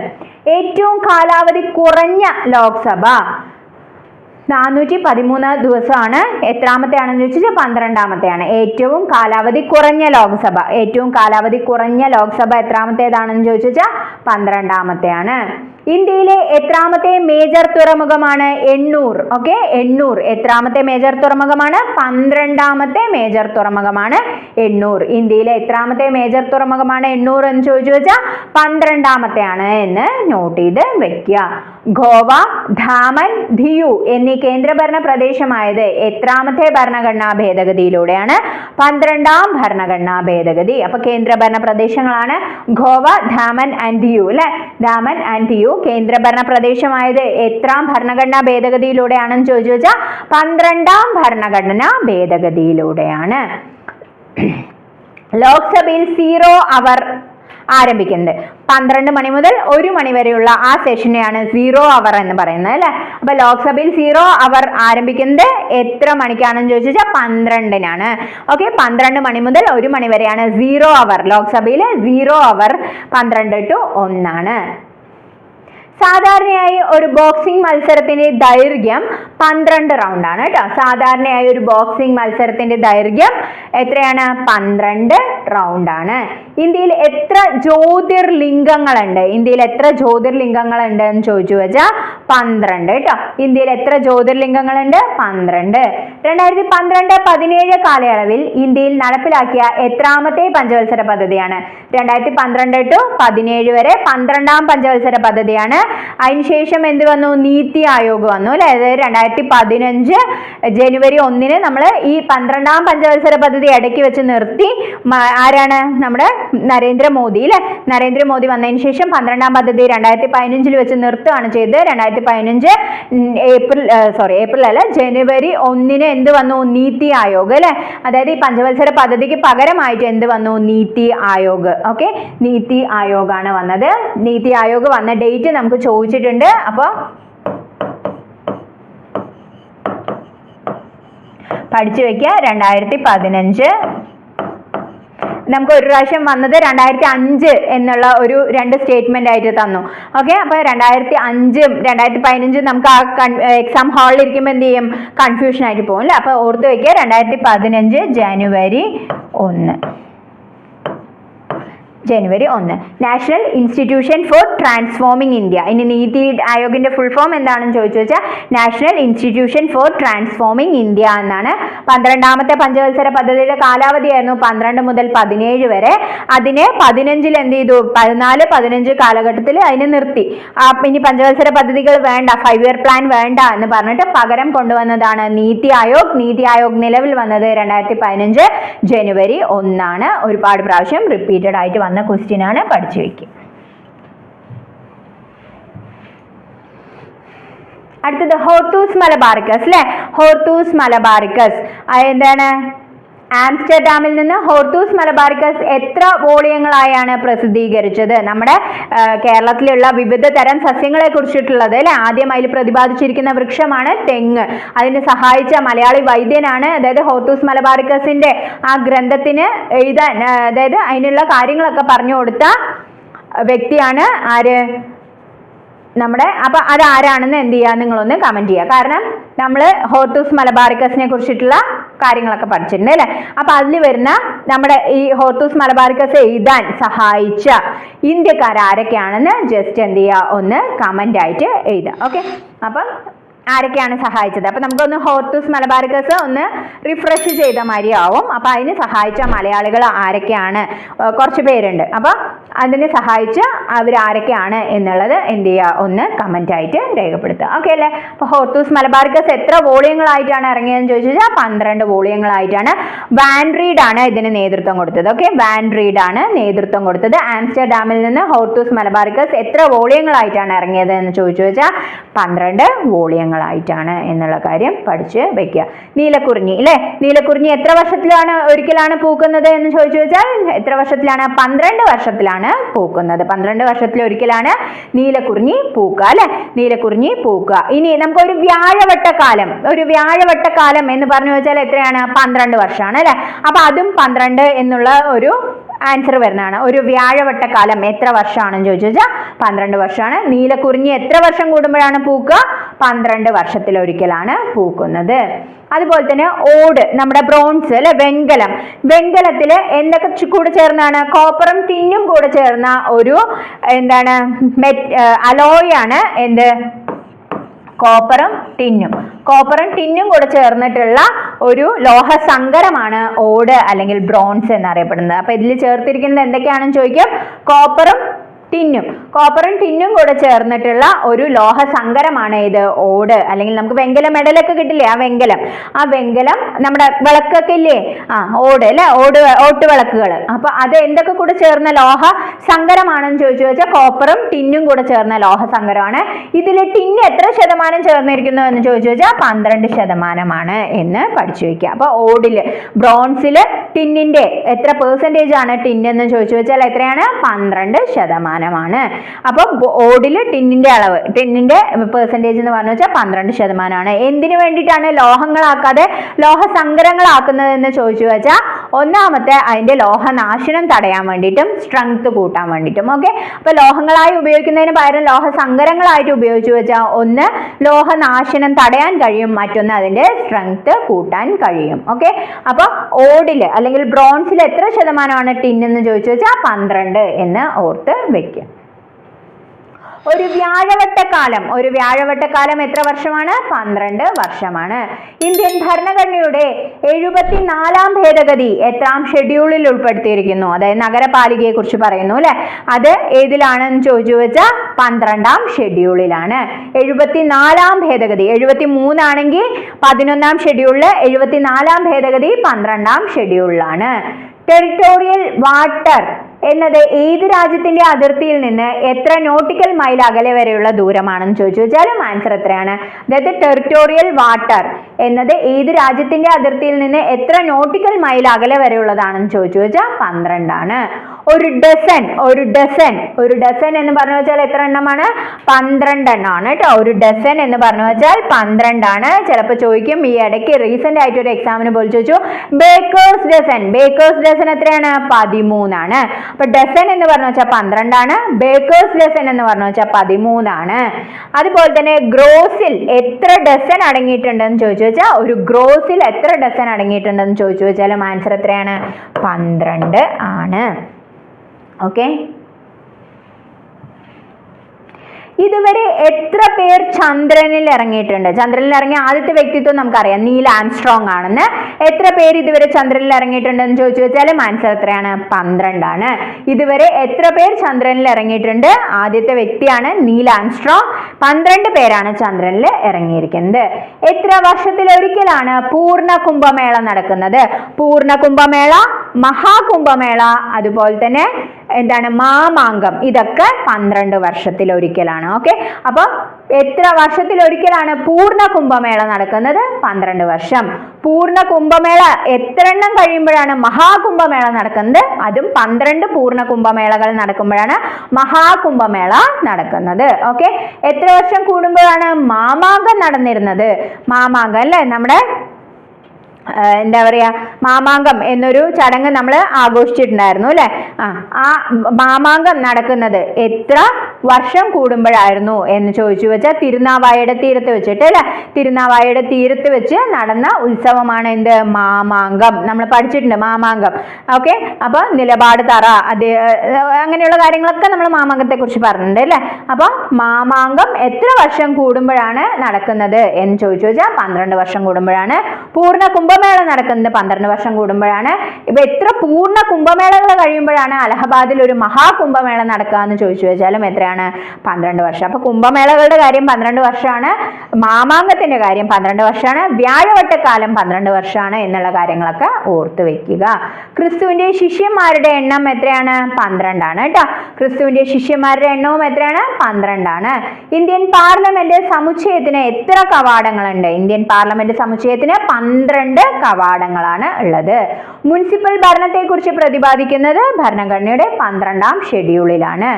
ഏറ്റവും കാലാവധി കുറഞ്ഞ ലോക്സഭ നാനൂറ്റി പതിമൂന്ന് ദിവസമാണ് എത്രാമത്തെ ആണെന്ന് ചോദിച്ചാൽ പന്ത്രണ്ടാമത്തെയാണ്. ഏറ്റവും കാലാവധി കുറഞ്ഞ ലോക്സഭ. ഏറ്റവും കാലാവധി കുറഞ്ഞ ലോക്സഭ എത്രാമത്തേതാണെന്ന് ചോദിച്ചാൽ പന്ത്രണ്ടാമത്തെയാണ്. ഇന്ത്യയിലെ എത്രാമത്തെ മേജർ തുറമുഖമാണ് എണ്ണൂർ. ഓക്കെ? എണ്ണൂർ. എത്രാമത്തെ മേജർ തുറമുഖമാണ്? പന്ത്രണ്ടാമത്തെ മേജർ തുറമുഖമാണ് എണ്ണൂർ. ഇന്ത്യയിലെ എത്രാമത്തെ മേജർ തുറമുഖമാണ് എണ്ണൂർ എന്ന് ചോദിച്ചു വെച്ചാൽ പന്ത്രണ്ടാമത്തെയാണ് എന്ന് നോട്ട് ചെയ്ത് വെക്കുക. ഗോവ ധാമൻ ധിയു എന്നീ കേന്ദ്രഭരണ പ്രദേശമായത് എത്രാമത്തെ ഭരണഘടനാ ഭേദഗതിയിലൂടെയാണ് പന്ത്രണ്ടാം ഭരണഘടനാ ഭേദഗതി. അപ്പൊ കേന്ദ്രഭരണ പ്രദേശങ്ങളാണ് ഗോവ ധാമൻ ആൻഡ് യു അല്ലെ? ധാമൻ ആൻഡ് യു കേന്ദ്രഭരണ പ്രദേശമായത് എത്രാം ഭരണഘടനാ ഭേദഗതിയിലൂടെയാണെന്ന് ചോദിച്ചു വെച്ചാൽ പന്ത്രണ്ടാം ഭരണഘടനാ ഭേദഗതിയിലൂടെയാണ്. ലോക്സഭയിൽ സീറോ അവർ ആരംഭിക്കുന്നത്. പന്ത്രണ്ട് മണി മുതൽ ഒരു മണി വരെയുള്ള ആ സെഷനെയാണ് സീറോ അവർ എന്ന് പറയുന്നത് അല്ലെ? അപ്പൊ ലോക്സഭയിൽ സീറോ അവർ ആരംഭിക്കുന്നത് എത്ര മണിക്കാണെന്ന് ചോദിച്ചാൽ പന്ത്രണ്ടിനാണ്. ഓക്കെ പന്ത്രണ്ട് മണി മുതൽ ഒരു മണി വരെയാണ് സീറോ അവർ ലോക്സഭയിലെ സീറോ അവർ പന്ത്രണ്ട് ടു ഒന്നാണ്. സാധാരണയായി ഒരു ബോക്സിംഗ് മത്സരത്തിന്റെ ദൈർഘ്യം പന്ത്രണ്ട് റൗണ്ടാണ് കേട്ടോ. സാധാരണയായി ഒരു ബോക്സിംഗ് മത്സരത്തിന്റെ ദൈർഘ്യം എത്രയാണ്? പന്ത്രണ്ട് റൗണ്ട് ആണ്. ഇന്ത്യയിൽ എത്ര ജ്യോതിർലിംഗങ്ങളുണ്ട്? ഇന്ത്യയിൽ എത്ര ജ്യോതിർലിംഗങ്ങളുണ്ട് എന്ന് ചോദിച്ചു വെച്ചാൽ പന്ത്രണ്ട് കേട്ടോ. ഇന്ത്യയിൽ എത്ര ജ്യോതിർലിംഗങ്ങളുണ്ട്? പന്ത്രണ്ട്. രണ്ടായിരത്തി പന്ത്രണ്ട് പതിനേഴ് കാലയളവിൽ ഇന്ത്യയിൽ നടപ്പിലാക്കിയ എത്രാമത്തെ പഞ്ചവത്സര പദ്ധതിയാണ്? രണ്ടായിരത്തി പന്ത്രണ്ട് ടു പതിനേഴ് വരെ പന്ത്രണ്ടാം പഞ്ചവത്സര പദ്ധതിയാണ് അതിനുശേഷം എന്ത് വന്നു? നീതി ആയോഗ് വന്നു അല്ലെ? അതായത് രണ്ടായിരത്തി പതിനഞ്ച് ജനുവരി ഒന്നിന് നമ്മൾ ഈ പന്ത്രണ്ടാം പഞ്ചവത്സര പദ്ധതി ഇടയ്ക്ക് വെച്ച് നിർത്തി. ആരാണ്? നമ്മുടെ നരേന്ദ്രമോദി അല്ലെ? നരേന്ദ്രമോദി വന്നതിന് ശേഷം പന്ത്രണ്ടാം പദ്ധതി രണ്ടായിരത്തി പതിനഞ്ചിൽ വെച്ച് നിർത്തുകയാണ് ചെയ്തത്. രണ്ടായിരത്തി പതിനഞ്ച് ഏപ്രിൽ സോറി ഏപ്രിൽ അല്ല ജനുവരി ഒന്നിന് എന്ത് വന്നു? നീതി ആയോഗ് അല്ലെ? അതായത് ഈ പഞ്ചവത്സര പദ്ധതിക്ക് പകരമായിട്ട് എന്ത് വന്നു? നീതി ആയോഗ്. ഓക്കെ? നീതി ആയോഗാണ് വന്നത്. നീതി ആയോഗ് വന്ന ഡേറ്റ് നമുക്ക് നമുക്ക് ചോദിച്ചിട്ടുണ്ട്. അപ്പോൾ പഠിച്ചു വെക്കുക. രണ്ടായിരത്തി പതിനഞ്ച് നമുക്ക് ഒരു പ്രാവശ്യം വന്നത് രണ്ടായിരത്തി അഞ്ച് എന്നുള്ള ഒരു രണ്ട് സ്റ്റേറ്റ്മെന്റ് ആയിട്ട് തന്നു. ഓക്കെ? അപ്പൊ രണ്ടായിരത്തി അഞ്ചും രണ്ടായിരത്തി പതിനഞ്ചും നമുക്ക് ആ എക്സാം ഹാളിൽ ഇരിക്കുമ്പോൾ എന്ത് ചെയ്യും? കൺഫ്യൂഷൻ ആയിട്ട് പോകും അല്ലേ? അപ്പൊ ഓർത്ത് വയ്ക്കുക രണ്ടായിരത്തി പതിനഞ്ച് ജനുവരി ഒന്ന്. ജനുവരി ഒന്ന്. National Institution for Transforming India ഇനി നീതി ആയോഗിന്റെ ഫുൾ ഫോം എന്താണെന്ന് ചോദിച്ചു വെച്ചാൽ National Institution for Transforming India എന്നാണ്. പന്ത്രണ്ടാമത്തെ പഞ്ചവത്സര പദ്ധതിയുടെ കാലാവധിയായിരുന്നു പന്ത്രണ്ട് മുതൽ പതിനേഴ് വരെ. അതിനെ പതിനഞ്ചിൽ എന്ത് ചെയ്തു? പതിനാല് പതിനഞ്ച് കാലഘട്ടത്തിൽ അതിനെ നിർത്തി. ഇനി പഞ്ചവത്സര പദ്ധതികൾ വേണ്ട ഫൈവ് ഇയർ പ്ലാൻ വേണ്ട എന്ന് പറഞ്ഞിട്ട് പകരം കൊണ്ടുവന്നതാണ് നീതി ആയോഗ്. നീതി ആയോഗ് നിലവിൽ വന്നത് രണ്ടായിരത്തി പതിനഞ്ച് ജനുവരി ഒന്നാണ്. ഒരുപാട് പ്രാവശ്യം റിപ്പീറ്റഡ് ആയിട്ട് വന്ന ക്വസ്റ്റ്യൻ ആണ് പഠിച്ചു വെക്കുക അടുത്തത് ഹോർത്തൂസ് മലബാറിക്കസ് അല്ലെ? ഹോർത്തൂസ് മലബാറിക്കസ്. എന്താണ്? ആംസ്റ്റർഡാമിൽ നിന്ന് ഹോർട്ടൂസ് മലബാറിക്കസ് എത്ര വോളിയങ്ങളായാണ് പ്രസിദ്ധീകരിച്ചത്? നമ്മുടെ കേരളത്തിലുള്ള വിവിധ തരം സസ്യങ്ങളെ കുറിച്ചിട്ടുള്ളത് അല്ലെ? ആദ്യം അതിൽ പ്രതിപാദിച്ചിരിക്കുന്ന വൃക്ഷമാണ് തെങ്ങ്. അതിന് സഹായിച്ച മലയാളി വൈദ്യനാണ് അതായത് ഹോർട്ടൂസ് മലബാറിക്കസിന്റെ ആ ഗ്രന്ഥത്തിന് എഴുതാൻ അതായത് അതിനുള്ള കാര്യങ്ങളൊക്കെ പറഞ്ഞു കൊടുത്ത വ്യക്തിയാണ് ആര്? നമ്മുടെ അപ്പൊ അത് ആരാണെന്ന് എന്ത് ചെയ്യുക നിങ്ങളൊന്ന് കമന്റ് ചെയ്യുക കാരണം നമ്മൾ ഹോർട്ടൂസ് മലബാറിക്കസിനെ കുറിച്ചിട്ടുള്ള കാര്യങ്ങളൊക്കെ പഠിച്ചിട്ടുണ്ട് അല്ലേ? അപ്പൊ അതിൽ വരുന്ന നമ്മുടെ ഈ ഹോർട്ടൂസ് മലബാറിക്കസ് എഴുതാൻ സഹായിച്ച ഇന്ത്യക്കാർ ആരൊക്കെയാണെന്ന് ജസ്റ്റ് എന്ത് ചെയ്യുക ഒന്ന് കമന്റ് ആയിട്ട് എഴുതുക ഓക്കെ അപ്പം ആരൊക്കെയാണ് സഹായിച്ചത്? അപ്പൊ നമുക്കൊന്ന് ഹോർത്തൂസ് മലബാറിക്കസ് ഒന്ന് റിഫ്രഷ് ചെയ്ത മാതിരി ആവും. അപ്പൊ അതിന് സഹായിച്ച മലയാളികൾ ആരൊക്കെയാണ്? കുറച്ച് പേരുണ്ട്. അപ്പൊ അതിന് സഹായിച്ച് അവർ ആരൊക്കെയാണ് എന്നുള്ളത് എന്ത് ചെയ്യുക? ഒന്ന് ആയിട്ട് രേഖപ്പെടുത്തുക. ഓക്കെ അല്ലേ? അപ്പോൾ ഹോർത്തൂസ് മലബാറിക്കസ് എത്ര വോളിയങ്ങളായിട്ടാണ് ഇറങ്ങിയതെന്ന് ചോദിച്ചു കഴിഞ്ഞാൽ പന്ത്രണ്ട് വോളിയങ്ങളായിട്ടാണ്. വാൻഡ്രീഡാണ് ഇതിന് നേതൃത്വം കൊടുത്തത്. ഓക്കെ വാൻഡ്രീഡ് ആണ് നേതൃത്വം കൊടുത്തത്. ആംസ്റ്റർഡാമിൽ നിന്ന് ഹോർത്തൂസ് മലബാറിക്കസ് എത്ര വോളിയങ്ങളായിട്ടാണ് ഇറങ്ങിയത് എന്ന് ചോദിച്ചു വെച്ചാൽ പന്ത്രണ്ട് വോളിയങ്ങളായിട്ടാണ് എന്നുള്ള കാര്യം പഠിച്ച് വെക്കുക. നീലക്കുറിഞ്ഞി അല്ലേ നീലക്കുറിഞ്ഞി എത്ര വർഷത്തിലാണ് ഒരിക്കലാണ് പൂക്കുന്നത് എന്ന് ചോദിച്ചു വെച്ചാൽ എത്ര വർഷത്തിലാണ്? പന്ത്രണ്ട് വർഷത്തിലാണ് പൂക്കുന്നത്. പന്ത്രണ്ട് വർഷത്തിൽ ഒരിക്കലാണ് നീലക്കുറിഞ്ഞി പൂക്കുക അല്ലെ? നീലക്കുറിഞ്ഞി പൂക്കുക. ഇനി നമുക്ക് ഒരു വ്യാഴവട്ടക്കാലം ഒരു വ്യാഴവട്ടക്കാലം എന്ന് പറഞ്ഞു വെച്ചാൽ എത്രയാണ്? പന്ത്രണ്ട് വർഷമാണ് അല്ലെ? അപ്പൊ അതും പന്ത്രണ്ട് എന്നുള്ള ഒരു ആൻസർ വരുന്നതാണ്. ഒരു വ്യാഴവട്ടക്കാലം എത്ര വർഷമാണെന്ന് ചോദിച്ചു വെച്ചാൽ പന്ത്രണ്ട് വർഷമാണ്. നീലക്കുറിഞ്ഞി എത്ര വർഷം കൂടുമ്പോഴാണ് പൂക്കുക? പന്ത്രണ്ട് വർഷത്തിലൊരിക്കലാണ് പൂക്കുന്നത്. അതുപോലെ തന്നെ ഓട് നമ്മുടെ ബ്രോൺസ് അല്ലെ വെങ്കലം. വെങ്കലത്തിൽ എന്തൊക്കെ കൂടെ ചേർന്നാണ്? കോപ്പറും ടിന്നും കൂടെ ചേർന്ന ഒരു എന്താണ് അലോയ് ആണ് എന്ത്? കോപ്പറും ടിന്നും കോപ്പറും ടിന്നും കൂടെ ചേർന്നിട്ടുള്ള ഒരു ലോഹ സങ്കരമാണ് ഓട് അല്ലെങ്കിൽ ബ്രോൺസ് എന്നറിയപ്പെടുന്നത്. അപ്പൊ ഇതിൽ ചേർത്തിരിക്കുന്നത് എന്തൊക്കെയാണെന്ന് ചോദിക്കും. കോപ്പറും ടിന്നും കോപ്പറും ടിന്നും കൂടെ ചേർന്നിട്ടുള്ള ഒരു ലോഹ സങ്കരമാണ് ഇത്. ഓട് അല്ലെങ്കിൽ നമുക്ക് വെങ്കല മെഡലൊക്കെ കിട്ടില്ലേ? ആ വെങ്കലം. ആ വെങ്കലം നമ്മുടെ വിളക്കൊക്കെ ഇല്ലേ? ആ ഓട് അല്ലെ? ഓട് ഓട്ട് വിളക്കുകൾ അപ്പൊ അത് എന്തൊക്കെ കൂടെ ചേർന്ന ലോഹ സങ്കരമാണെന്ന് ചോദിച്ചു വെച്ചാൽ കോപ്പറും ടിന്നും കൂടെ ചേർന്ന ലോഹ സങ്കരമാണ് ഇതിൽ ടിന്ന് എത്ര ശതമാനം ചേർന്നിരിക്കുന്നു എന്ന് ചോദിച്ചു വെച്ചാൽ പന്ത്രണ്ട് ശതമാനമാണ് എന്ന് പഠിച്ചു വെക്കുക. അപ്പൊ ഓടിൽ ബ്രോൺസിൽ ടിന്നിന്റെ എത്ര പെർസെന്റേജ് ആണ് ടിന്നെന്ന് ചോദിച്ചു വെച്ചാൽ എത്രയാണ്? പന്ത്രണ്ട് ശതമാനമാണ്. അപ്പൊ ഓടിൽ ടിന്നിന്റെ അളവ് ടിന്നിന്റെ പെർസെന്റേജ് എന്ന് പറഞ്ഞു വെച്ചാൽ പന്ത്രണ്ട് ശതമാനമാണ്. എന്തിനു വേണ്ടിയിട്ടാണ് ലോഹങ്ങളാക്കാതെ ലോഹ സങ്കരങ്ങളാക്കുന്നത് എന്ന് ചോദിച്ചു വെച്ചാൽ ഒന്നാമത്തെ അതിന്റെ ലോഹനാശനം തടയാൻ വേണ്ടിയിട്ടും സ്ട്രെങ്ത് കൂട്ടാൻ വേണ്ടിയിട്ടും ഓക്കെ അപ്പൊ ലോഹങ്ങളായി ഉപയോഗിക്കുന്നതിന് പകരം ലോഹ സങ്കരങ്ങളായിട്ട് ഉപയോഗിച്ചു വെച്ചാൽ ഒന്ന് ലോഹനാശനം തടയാൻ കഴിയും മറ്റൊന്ന് അതിന്റെ സ്ട്രെങ്ത് കൂട്ടാൻ കഴിയും ഓക്കെ അപ്പോൾ ഓടിൽ അല്ലെങ്കിൽ ബ്രോൺസിൽ എത്ര ശതമാനമാണ് ടിന്നെന്ന് ചോദിച്ചു വെച്ചാൽ പന്ത്രണ്ട് എന്ന് ഓർത്ത് വെക്കുക ഒരു വ്യാഴവട്ടക്കാലം. ഒരു വ്യാഴവട്ടക്കാലം എത്ര വർഷമാണ്? പന്ത്രണ്ട് വർഷമാണ്. ഇന്ത്യൻ ഭരണഘടനയുടെ എഴുപത്തിനാലാം ഭേദഗതി എത്രാം ഷെഡ്യൂളിൽ ഉൾപ്പെടുത്തിയിരിക്കുന്നു? അതായത് നഗരപാലികയെ കുറിച്ച് പറയുന്നു അല്ലെ? അത് ഏതിലാണെന്ന് ചോദിച്ചു വെച്ചാൽ പന്ത്രണ്ടാം ഷെഡ്യൂളിലാണ്. എഴുപത്തിനാലാം ഭേദഗതി. എഴുപത്തി മൂന്നാണെങ്കിൽ പതിനൊന്നാം ഷെഡ്യൂളിൽ എഴുപത്തിനാലാം ഭേദഗതി പന്ത്രണ്ടാം ഷെഡ്യൂളിലാണ്. ടെറിട്ടോറിയൽ വാട്ടർ എന്നത് ഏത് രാജ്യത്തിന്റെ അതിർത്തിയിൽ നിന്ന് എത്ര നോട്ടിക്കൽ മൈൽ അകലെ വരെയുള്ള ദൂരമാണെന്ന് ചോദിച്ചു. വെച്ചാലും ആൻസർ എത്രയാണ്? അതായത് ടെറിട്ടോറിയൽ വാട്ടർ എന്നത് ഏത് രാജ്യത്തിന്റെ അതിർത്തിയിൽ നിന്ന് എത്ര നോട്ടിക്കൽ മൈൽ അകലെ വരെയുള്ളതാണെന്ന് ചോദിച്ചു. വെച്ചാൽ പന്ത്രണ്ടാണ്. ഒരു ഡസൻ ഒരു ഡസൻ ഒരു ഡസൻ എന്ന് പറഞ്ഞു വെച്ചാൽ എത്ര എണ്ണമാണ്? പന്ത്രണ്ട് എണ്ണമാണ് കേട്ടോ ഒരു ഡസൻ എന്ന് പറഞ്ഞു വെച്ചാൽ പന്ത്രണ്ടാണ്. ചിലപ്പോൾ ചോദിക്കും ഈ ഇടയ്ക്ക് റീസെന്റ് ആയിട്ട് ഒരു എക്സാമിന് പോലും ചോദിച്ചു ബേക്കേഴ്സ് ഡസൻ ബേക്കേഴ്സ് ഡസൻ എത്രയാണ്? പതിമൂന്നാണ്. അപ്പൊ ഡസൻ എന്ന് പറഞ്ഞു വെച്ചാൽ പന്ത്രണ്ടാണ് ബേക്കേഴ്സ് ഡസൻ എന്ന് പറഞ്ഞു വെച്ചാൽ പതിമൂന്നാണ്. അതുപോലെ തന്നെ ഗ്രോസിൽ എത്ര ഡസൻ അടങ്ങിയിട്ടുണ്ടെന്ന് ചോദിച്ചു വെച്ചാൽ ഒരു ഗ്രോസിൽ എത്ര ഡസൻ അടങ്ങിയിട്ടുണ്ടെന്ന് ചോദിച്ചു വെച്ചാലും ആൻസർ എത്രയാണ്? പന്ത്രണ്ട് ആണ്. ഓക്കെ? ഇതുവരെ എത്ര പേർ ചന്ദ്രനിൽ ഇറങ്ങിയിട്ടുണ്ട്? ചന്ദ്രനിൽ ഇറങ്ങിയ ആദ്യത്തെ വ്യക്തിത്വം നമുക്കറിയാം. നീൽ ആംസ്ട്രോങ് ആണെന്ന്. എത്ര പേര് ഇതുവരെ ചന്ദ്രനിൽ ഇറങ്ങിയിട്ടുണ്ടെന്ന് ചോദിച്ചു വെച്ചാലും ആൻസർ എത്രയാണ്? പന്ത്രണ്ടാണ്. ഇതുവരെ എത്ര പേർ ചന്ദ്രനിൽ ഇറങ്ങിയിട്ടുണ്ട്? ആദ്യത്തെ വ്യക്തിയാണ് നീൽ ആംസ്ട്രോങ്. പന്ത്രണ്ട് പേരാണ് ചന്ദ്രനിൽ ഇറങ്ങിയിരിക്കുന്നത്. എത്ര വർഷത്തിൽ ഒരിക്കലാണ് പൂർണ കുംഭമേള നടക്കുന്നത്? പൂർണ കുംഭമേള മഹാകുംഭമേള അതുപോലെ തന്നെ എന്താണ് മാമാങ്കം. ഇതൊക്കെ പന്ത്രണ്ട് വർഷത്തിൽ ഒരിക്കലാണ് ഓക്കെ? അപ്പൊ എത്ര വർഷത്തിൽ ഒരിക്കലാണ് പൂർണ കുംഭമേള നടക്കുന്നത്? പന്ത്രണ്ട് വർഷം. പൂർണ കുംഭമേള എത്ര എണ്ണം കഴിയുമ്പോഴാണ് മഹാകുംഭമേള നടക്കുന്നത്? അതും പന്ത്രണ്ട് പൂർണ കുംഭമേളകൾ നടക്കുമ്പോഴാണ് മഹാകുംഭമേള നടക്കുന്നത്. ഓക്കെ? എത്ര വർഷം കൂടുമ്പോഴാണ് മാമാങ്കം നടന്നിരുന്നത്? മാമാങ്കം അല്ലേ? നമ്മുടെ എന്താ പറയാ മാമാങ്കം എന്നൊരു ചടങ്ങ് നമ്മൾ ആഘോഷിച്ചിട്ടുണ്ടായിരുന്നു അല്ലേ? ആ ആ മാമാങ്കം നടക്കുന്നത് എത്ര വർഷം കൂടുമ്പോഴായിരുന്നു എന്ന് ചോദിച്ചു വെച്ചാൽ തിരുനാവായയുടെ തീരത്ത് വെച്ചിട്ട് അല്ലേ? തിരുനാവായയുടെ തീരത്ത് വെച്ച് നടന്ന ഉത്സവമാണ് എന്ത്? മാമാങ്കം. നമ്മൾ പഠിച്ചിട്ടുണ്ട് മാമാങ്കം. ഓക്കെ? അപ്പോൾ നിലപാട് തറ അത് അങ്ങനെയുള്ള കാര്യങ്ങളൊക്കെ നമ്മൾ മാമാങ്കത്തെക്കുറിച്ച് പറഞ്ഞിട്ടുണ്ട് അല്ലെ? അപ്പൊ മാമാങ്കം എത്ര വർഷം കൂടുമ്പോഴാണ് നടക്കുന്നത് എന്ന് ചോദിച്ചു വെച്ചാൽ പന്ത്രണ്ട് വർഷം കൂടുമ്പോഴാണ്. പൂർണ കുംഭമേള നടക്കുന്നത് പന്ത്രണ്ട് വർഷം കൂടുമ്പോഴാണ്. ഇപ്പൊ എത്ര പൂർണ കുംഭമേളകൾ കഴിയുമ്പോഴാണ് അലഹബാദിൽ ഒരു മഹാകുംഭമേള നടക്കുക എന്ന് ചോദിച്ചു വെച്ചാലും എത്രയാണ്? പന്ത്രണ്ട് വർഷം. അപ്പൊ കുംഭമേളകളുടെ കാര്യം പന്ത്രണ്ട് വർഷമാണ്. മാമാങ്കത്തിന്റെ കാര്യം പന്ത്രണ്ട് വർഷമാണ്. വ്യാഴവട്ടക്കാലം പന്ത്രണ്ട് വർഷമാണ് എന്നുള്ള കാര്യങ്ങളൊക്കെ ഓർത്തു വെക്കുക. ക്രിസ്തുവിന്റെ ശിഷ്യന്മാരുടെ എണ്ണം എത്രയാണ്? പന്ത്രണ്ടാണ് കേട്ടോ. ക്രിസ്തുവിന്റെ ശിഷ്യന്മാരുടെ എണ്ണവും എത്രയാണ്? പന്ത്രണ്ടാണ്. ഇന്ത്യൻ പാർലമെന്റ് സമുച്ചയത്തിന് എത്ര കവാടങ്ങളുണ്ട്? ഇന്ത്യൻ പാർലമെന്റ് സമുച്ചയത്തിന് പന്ത്രണ്ട് കവാടങ്ങളാണ് ഉള്ളത്. മുനിസിപ്പൽ ഭരണത്തെക്കുറിച്ച് പ്രതിപാദിക്കുന്നത് ഭരണഘടനയുടെ പന്ത്രണ്ടാം ഷെഡ്യൂളിലാണ്.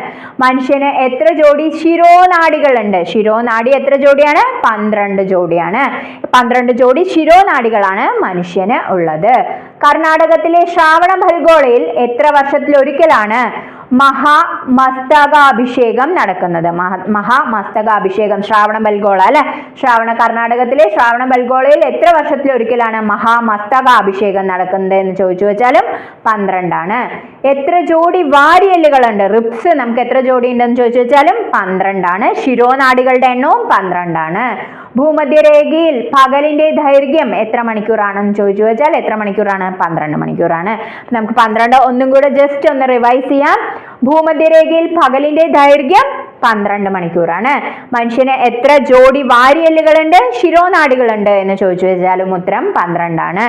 മനുഷ്യന് എത്ര ജോഡി ശിരോനാടികളുണ്ട്? ശിരോനാടി എത്ര ജോഡിയാണ്? പന്ത്രണ്ട് ജോഡിയാണ്. പന്ത്രണ്ട് ജോഡി ശിരോനാടികളാണ് മനുഷ്യന് ഉള്ളത്. കർണാടകത്തിലെ ശ്രാവണ ഭൽഗോളയിൽ എത്ര വർഷത്തിൽ ഒരിക്കലാണ് മഹാമസ്തകാഭിഷേകം നടക്കുന്നത്. മഹാ മഹാമസ്തകാഭിഷേകം ശ്രാവണ ബൽഗോള അല്ലെ? ശ്രാവണ കർണാടകത്തിലെ ശ്രാവണ ബൽഗോളയിൽ എത്ര വർഷത്തിൽ ഒരിക്കലാണ് മഹാമസ്തകാഭിഷേകം നടക്കുന്നത് എന്ന് ചോദിച്ചു വെച്ചാലും പന്ത്രണ്ടാണ്. എത്ര ജോഡി വാരിയല്ലുകളുണ്ട്? റിപ്സ് നമുക്ക് എത്ര ജോഡി ഉണ്ടെന്ന് ചോദിച്ചു വെച്ചാലും പന്ത്രണ്ടാണ്. ശിരോനാടികളുടെ എണ്ണവും പന്ത്രണ്ടാണ്. ഭൂമധ്യരേഖയിൽ പകലിന്റെ ദൈർഘ്യം എത്ര മണിക്കൂറാണെന്ന് ചോദിച്ചു വെച്ചാൽ എത്ര മണിക്കൂറാണ്? പന്ത്രണ്ട് മണിക്കൂറാണ്. നമുക്ക് പന്ത്രണ്ട് ഒന്നും കൂടെ ജസ്റ്റ് ഒന്ന് റിവൈസ് ചെയ്യാം. ഭൂമധ്യരേഖയിൽ പകലിന്റെ ദൈർഘ്യം പന്ത്രണ്ട് മണിക്കൂറാണ്. മനുഷ്യന് എത്ര ജോഡി വാരിയല്ലുകളുണ്ട്? ശിരോനാടികളുണ്ട് എന്ന് ചോദിച്ചു വെച്ചാലും ഉത്തരം പന്ത്രണ്ടാണ്.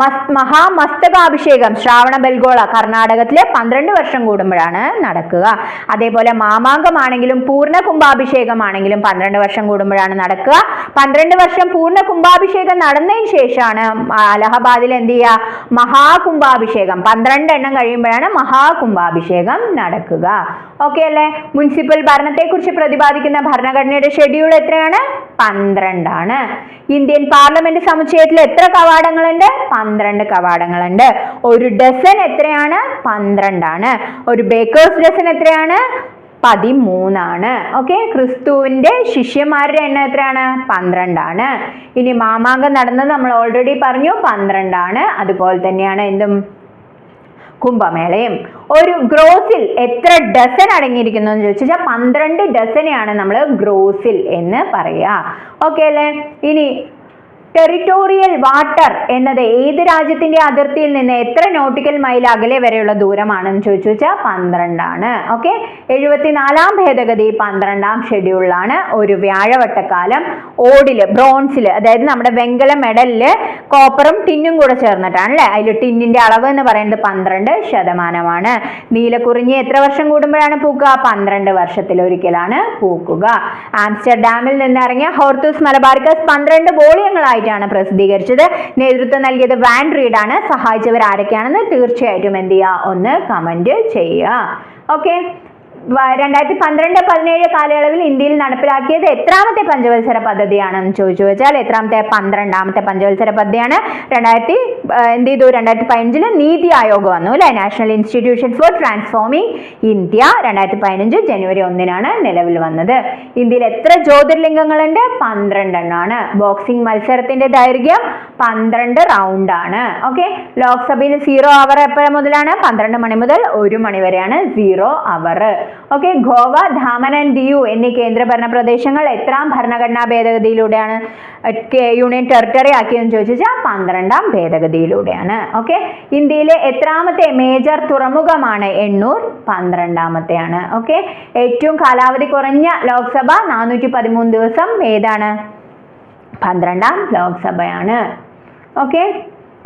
മസ് മഹാമസ്തകാഭിഷേകം ശ്രാവണ ബൽഗോള കർണാടകത്തിലെ പന്ത്രണ്ട് വർഷം കൂടുമ്പോഴാണ് നടക്കുക. അതേപോലെ മാമാങ്കമാണെങ്കിലും പൂർണ കുംഭാഭിഷേകമാണെങ്കിലും പന്ത്രണ്ട് വർഷം കൂടുമ്പോഴാണ് നടക്കുക. പന്ത്രണ്ട് വർഷം പൂർണ കുംഭാഭിഷേകം നടന്നതിന് ശേഷമാണ് അലഹബാദിൽ എന്ത് ചെയ്യുക? മഹാകുംഭാഭിഷേകം പന്ത്രണ്ട് എണ്ണം കഴിയുമ്പോഴാണ് മഹാകുംഭാഭിഷേകം നടക്കുക. ഓക്കെ അല്ലേ? മുനിസിപ്പൽ ഭരണത്തെക്കുറിച്ച് പ്രതിപാദിക്കുന്ന ഭരണഘടനയുടെ ഷെഡ്യൂൾ എത്രയാണ്? പന്ത്രണ്ടാണ്. ഇന്ത്യൻ പാർലമെന്റ് സമുച്ചയത്തിൽ എത്ര കവാടങ്ങളുണ്ട്? പന്ത്രണ്ട് കവാടങ്ങളുണ്ട്. ഒരു ഡസൻ എത്രയാണ്? പന്ത്രണ്ടാണ്. ഒരു ബേക്കേഴ്സ് ഡസൻ എത്രയാണ്? പതിമൂന്നാണ്. ഓക്കെ ക്രിസ്തുവിന്റെ ശിഷ്യന്മാരുടെ എണ്ണം എത്രയാണ്? പന്ത്രണ്ടാണ്. ഇനി മാമാങ്കം നടന്നത് നമ്മൾ ഓൾറെഡി പറഞ്ഞു. പന്ത്രണ്ടാണ്. അതുപോലെ തന്നെയാണ് എന്തും കുംഭമേളയും. ഒരു ഗ്രോസിൽ എത്ര ഡസൻ അടങ്ങിയിരിക്കുന്നു എന്ന് ചോദിച്ചു ചോദിച്ചാൽ പന്ത്രണ്ട് ഡസനെയാണ് നമ്മൾ ഗ്രോസിൽ എന്ന് പറയുക ഓക്കെ അല്ലേ? ഇനി ടെറിട്ടോറിയൽ വാട്ടർ എന്നത് ഏത് രാജ്യത്തിന്റെ അതിർത്തിയിൽ നിന്ന് എത്ര നോട്ടിക്കൽ മൈൽ അകലെ വരെയുള്ള ദൂരമാണെന്ന് ചോദിച്ചു വെച്ചാൽ പന്ത്രണ്ടാണ്. ഓക്കെ എഴുപത്തിനാലാം ഭേദഗതി പന്ത്രണ്ടാം ഷെഡ്യൂളിലാണ് ഒരു വ്യാഴവട്ടക്കാലം ഓടിൽ ബ്രോൺസിൽ അതായത് നമ്മുടെ വെങ്കല മെഡലിൽ കോപ്പറും ടിന്നും കൂടെ ചേർന്നിട്ടാണ് അല്ലേ അതിൽ ടിന്നിന്റെ അളവ് എന്ന് പറയുന്നത് പന്ത്രണ്ട് ശതമാനമാണ്. നീലക്കുറിഞ്ഞി എത്ര വർഷം കൂടുമ്പോഴാണ് പൂക്കുക? പന്ത്രണ്ട് വർഷത്തിലൊരിക്കലാണ് പൂക്കുക. ആംസ്റ്റർഡാമിൽ നിന്നിറങ്ങിയ ഹോർത്തൂസ് മലബാർക്കസ് പന്ത്രണ്ട് വോളിയങ്ങളായിട്ടാണ് പ്രസിദ്ധീകരിച്ചത്. നേതൃത്വം നൽകിയത് വാൻ ആണ് സഹായിച്ചവർ ആരൊക്കെയാണെന്ന് തീർച്ചയായിട്ടും എന്ത് ചെയ്യുക? ഒന്ന് കമന്റ് ചെയ്യുക. ഓക്കെ രണ്ടായിരത്തി പന്ത്രണ്ട് പതിനേഴ് കാലയളവിൽ ഇന്ത്യയിൽ നടപ്പിലാക്കിയത് എത്രാമത്തെ പഞ്ചവത്സര പദ്ധതിയാണെന്ന് ചോദിച്ചു വെച്ചാൽ എത്രാമത്തെ പന്ത്രണ്ടാമത്തെ പഞ്ചവത്സര പദ്ധതിയാണ്. രണ്ടായിരത്തി എന്ത് ചെയ്തു? രണ്ടായിരത്തി പതിനഞ്ചിൽ നീതി ആയോഗ് വന്നു അല്ലെ? National Institution for Transforming India രണ്ടായിരത്തി പതിനഞ്ച് ജനുവരി ഒന്നിനാണ് നിലവിൽ വന്നത്. ഇന്ത്യയിൽ എത്ര ജ്യോതിർലിംഗങ്ങളുണ്ട്? പന്ത്രണ്ടെണ്ണമാണ് ബോക്സിംഗ് മത്സരത്തിന്റെ ദൈർഘ്യം പന്ത്രണ്ട് റൗണ്ട് ആണ്. ഓക്കെ ലോക്സഭയിൽ സീറോ അവർ എപ്പോഴ മുതലാണ്? പന്ത്രണ്ട് മണി മുതൽ ഒരു മണി വരെയാണ് zero hour okay Goa Daman and Diu എന്നീ കേന്ദ്രഭരണ പ്രദേശങ്ങൾ എത്രാം ഭരണഘടനാ ഭേദഗതിയിലൂടെയാണ് യൂണിയൻ ടെറിട്ടറി ആക്കിയെന്ന് ചോദിച്ചാൽ പന്ത്രണ്ടാം ഭേദഗതിയിലൂടെയാണ്. ഓക്കെ ഇന്ത്യയിലെ എത്രാമത്തെ മേജർ തുറമുഖമാണ് എണ്ണൂർ പന്ത്രണ്ടാമത്തെയാണ്. ഓക്കെ ഏറ്റവും കാലാവധി കുറഞ്ഞ ലോക്സഭ നാനൂറ്റി പതിമൂന്ന് ദിവസം ഏതാണ്? പന്ത്രണ്ടാം ലോക്സഭയാണ്. ഓക്കെ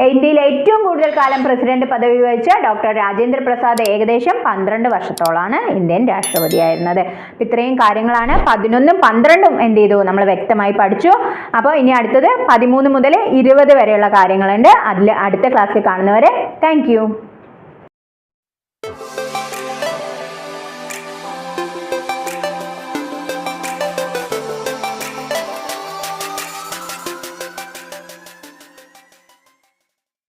ഇന്ത്യയിൽ ഏറ്റവും കൂടുതൽ കാലം പ്രസിഡന്റ് പദവി വഹിച്ച ഡോക്ടർ രാജേന്ദ്ര പ്രസാദ് ഏകദേശം പന്ത്രണ്ട് വർഷത്തോളാണ് ഇന്ത്യൻ രാഷ്ട്രപതിയായിരുന്നത്. ഇത്രയും കാര്യങ്ങളാണ്. പതിനൊന്നും പന്ത്രണ്ടും എന്ത് ചെയ്തു? നമ്മൾ വ്യക്തമായി പഠിച്ചു. അപ്പോൾ ഇനി അടുത്തത് പതിമൂന്ന് മുതൽ ഇരുപത് വരെയുള്ള കാര്യങ്ങളുണ്ട്. അതിൽ അടുത്ത ക്ലാസ്സിൽ കാണുന്നവരെ താങ്ക്